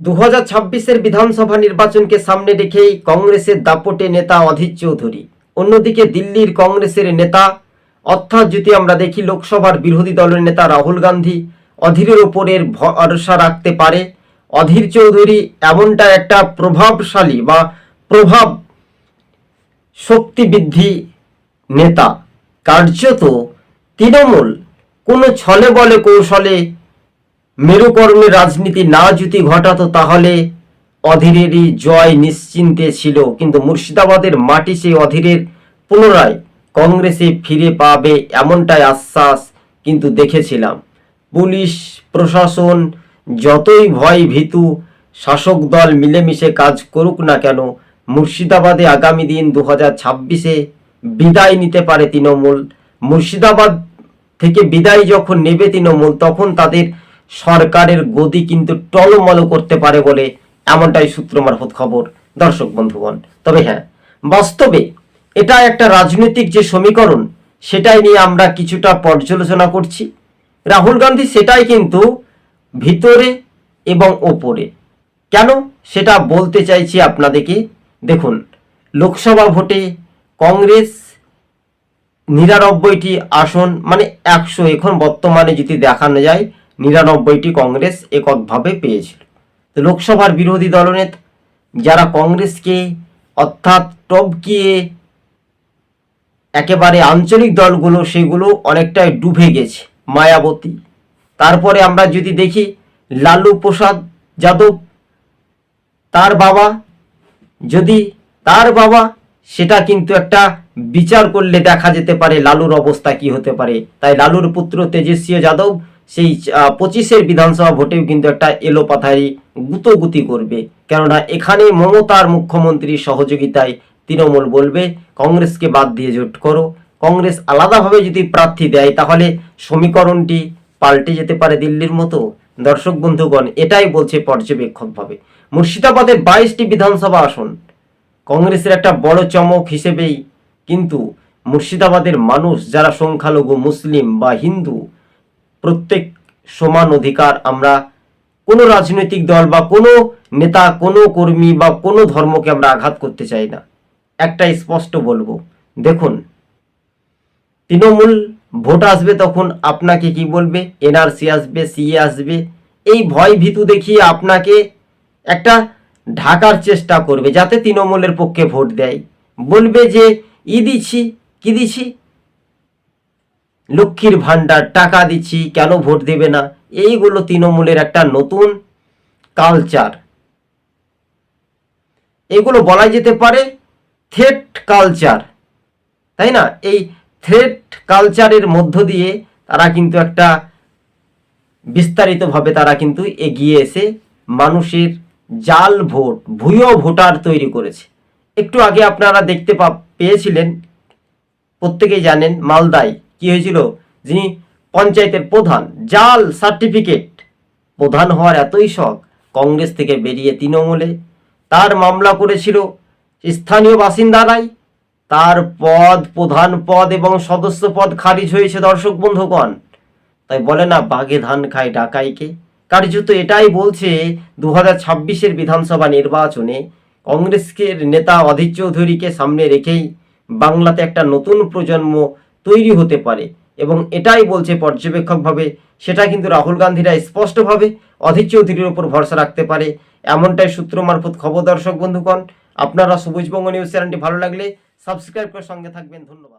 দু হাজার বিধানসভা নির্বাচনকে সামনে রেখেই কংগ্রেসের দাপটে নেতা অধীর চৌধুরী। অন্যদিকে দিল্লির কংগ্রেসের নেতা, অর্থাৎ যদি আমরা দেখি লোকসভার বিরোধী দলের নেতা রাহুল গান্ধী, অধীরের ওপরের ভরসা রাখতে পারে। অধীর চৌধুরী এমনটা একটা প্রভাবশালী বা প্রভাব শক্তিবৃদ্ধি নেতা। কার্যত তৃণমূল কোনো ছলে বলে কৌশলে মেরুকর্মের রাজনীতি না যদি ঘটাতো তাহলে অধীরেরই জয় নিশ্চিন্তে ছিল। কিন্তু মুর্শিদাবাদের মাটি সেই অধীরের পুনরায় কংগ্রেসে ফিরে পাবে এমনটাই আশ্বাস কিন্তু দেখেছিলাম। পুলিশ, প্রশাসন যতই ভয় ভীতু, শাসক দল মিলেমিশে কাজ করুক না কেন, মুর্শিদাবাদে আগামী দিন দু হাজার ছাব্বিশে বিদায় নিতে পারে তৃণমূল। মুর্শিদাবাদ থেকে বিদায় যখন নেবে তৃণমূল, তখন তাদের সরকারের গদি কিন্তু টলমল করতে পারে বলে এমনটাই সূত্র মারফত খবর। দর্শক বন্ধুগণ, তবে হ্যাঁ বাস্তবে এটা একটা রাজনৈতিক যে সমীকরণ, সেটাই নিয়ে আমরা কিছুটা পর্যালোচনা করছি। রাহুল গান্ধী সেটাই কিন্তু ভিতরে এবং ওপরে। কেন? সেটা বলতে চাইছি আপনাদেরকে। দেখুন, লোকসভা ভোটে কংগ্রেস নিরানব্বইটি আসন মানে একশো এখন বর্তমানে যদি দেখানো যায় নিরানব্বইটি কংগ্রেস এককভাবে পেয়েছিল। লোকসভার বিরোধী দলনেতা যারা কংগ্রেসকে অর্থাৎ টপকিয়ে একেবারে আঞ্চলিক দলগুলো, সেগুলো অনেকটাই ডুবে গেছে, মায়াবতী। তারপরে আমরা যদি দেখি লালু প্রসাদ যাদব, তার বাবা, যদি তার বাবা, সেটা কিন্তু একটা বিচার করলে দেখা যেতে পারে লালুর অবস্থা কি হতে পারে। তাই লালুর পুত্র তেজস্বী যাদব সেই পঁচিশের বিধানসভা ভোটেও কিন্তু একটা এলোপাথারি গুতোগুতি করবে। কেননা এখানে মমতার মুখ্যমন্ত্রীর সহযোগিতায় তৃণমূল বলবে, কংগ্রেসকে বাদ দিয়ে জোট করো। কংগ্রেস আলাদাভাবে যদি প্রার্থী দেয়, তাহলে সমীকরণটি পাল্টে যেতে পারে দিল্লির মতো। দর্শক বন্ধুগণ, এটাই বলছে পর্যবেক্ষকভাবে। মুর্শিদাবাদের বাইশটি বিধানসভা আসন, কংগ্রেসের একটা বড় চমক হিসেবেই কিন্তু মুর্শিদাবাদের মানুষ, যারা সংখ্যালঘু, মুসলিম বা হিন্দু প্রত্যেক সমান অধিকার আমরা কোনো রাজনৈতিক দল বা কোনো নেতা, কোনো কর্মী বা কোনো ধর্মকে আমরা আঘাত করতে চাই না। একটা স্পষ্ট বলব, দেখুন, তৃণমূল ভোট আসবে তখন আপনাকে কি বলবে? এনআরসি আসবে, সিএ আসবে, এই ভয় ভীতু দেখিয়ে আপনাকে একটা ঢাকার চেষ্টা করবে যাতে তৃণমূলের পক্ষে ভোট দেয়। বলবে যে, ই দিচ্ছি কি দিচ্ছি লক্ষ্মীর ভাণ্ডার টাকা দিচ্ছি, কেন ভোট দেবে না? এইগুলো তৃণমূলের একটা নতুন কালচার এগুলো বলা যেতে পারে থ্রেট কালচার তাই না? এই থ্রেট কালচারের মধ্য দিয়ে তারা কিন্তু একটা বিস্তারিতভাবে তারা কিন্তু এগিয়ে এসে মানুষের জাল ভোট, ভুয়ো ভোটার তৈরি করেছে। একটু আগে আপনারা দেখতে পা, পেয়েছিলেন, প্রত্যেকেই জানেন মালদায় কি হয়েছিল? যিনি পঞ্চায়েতের প্রধান, জাল সার্টিফিকেট। প্রধান হওয়ার এতই শখ, কংগ্রেস থেকে বেরিয়ে তৃণমূলে। তার মামলা করেছিল স্থানীয় বাসিন্দারাই। তার পদ, প্রধান পদ এবং সদস্য পদ খারিজ হয়েছে দর্শক বন্ধুগণ। তাই বলে না, বাঘে ধান খায় ডাকাইকে। কার্যত এটাই বলছে দু হাজার বিধানসভা নির্বাচনে কংগ্রেসের নেতা অধীর চৌধুরীকে সামনে রেখেই বাংলাতে একটা নতুন প্রজন্ম তৈরি হতে পারে। এবং এটাই বলছে পর্যবেক্ষকভাবে, সেটা কিন্তু রাহুল গান্ধীরা স্পষ্টভাবে অধীর চৌধুরীর উপর ভরসা রাখতে পারে। এমনটাই সূত্র মারফত খবর দর্শক বন্ধুগণ, আপনারা সবুজবঙ্গ নিউজ চ্যানেলটি ভালো লাগলে সাবস্ক্রাইব করে সঙ্গে থাকবেন। ধন্যবাদ।